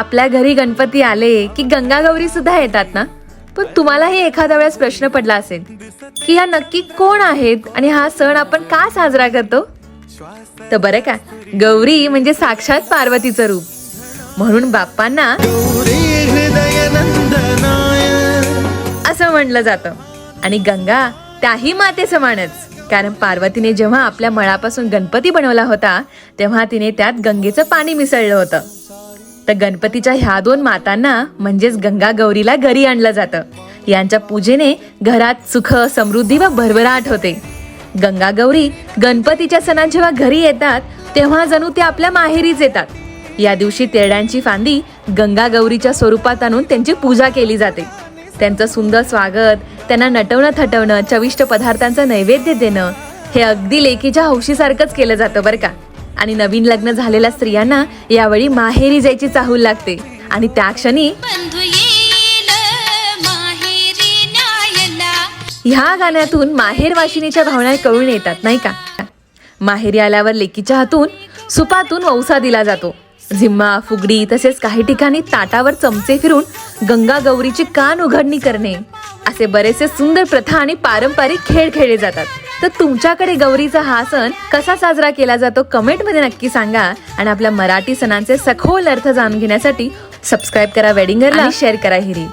आपल्या घरी गणपती आले की गंगागौरी सुद्धा येतात ना? पण तुम्हालाही एखाद्या वेळेस प्रश्न पडला असेल की ह्या नक्की कोण आहेत आणि हा सण आपण का साजरा करतो? तर बरं का गौरी म्हणजे साक्षात पार्वतीचं रूप. म्हणून बाप्पांना असं म्हणलं जातं. आणि गंगा त्याही माते समानच कारण पार्वतीने जेव्हा आपल्या मळापासून गणपती बनवला होता तेव्हा तिने त्यात गंगेचं पाणी मिसळलं होतं. तर गणपतीच्या ह्या दोन मातांना म्हणजेच गंगा गौरीला घरी आणलं जातं. यांच्या पूजेने घरात सुख समृद्धी व भरभराट होते. गंगा गौरी गणपतीच्या सणात जेव्हा घरी येतात तेव्हा जणू ते आपल्या माहेरीच येतात. या दिवशी तेरड्यांची फांदी गंगा गौरीच्या स्वरूपात आणून त्यांची पूजा केली जाते. त्यांचं सुंदर स्वागत त्यांना नटवणं थटवणं चविष्ट पदार्थांचं नैवेद्य देणं हे अगदी लेकीच्या हौशीसारखंच केलं जातं बरं का. आणि नवीन लग्न झालेल्या स्त्रियांना यावेळी माहेरी जायची चाहूल लागते. आणि त्या क्षणी ह्या गाण्यातून माहेर वाशिनीच्या भावना कळून येतात नाही का? माहेरी आल्यावर लेकीच्या हातून सुपातून वौसा दिला जातो. झिम्मा फुगडी तसेच काही ठिकाणी ताटावर चमचे फिरून गंगा गौरीची कान उघडणी करणे. असे बरेचसे सुंदर प्रथा आणि पारंपरिक खेळ खेळले जातात. तर तुमच्याकडे गौरीचा हा सण कसा साजरा केला जातो कमेंटमध्ये नक्की सांगा आणि आपल्या मराठी सणांचे सखोल अर्थ जाणून घेण्यासाठी सबस्क्राईब करा वेडिंगरला शेअर करा हिरी.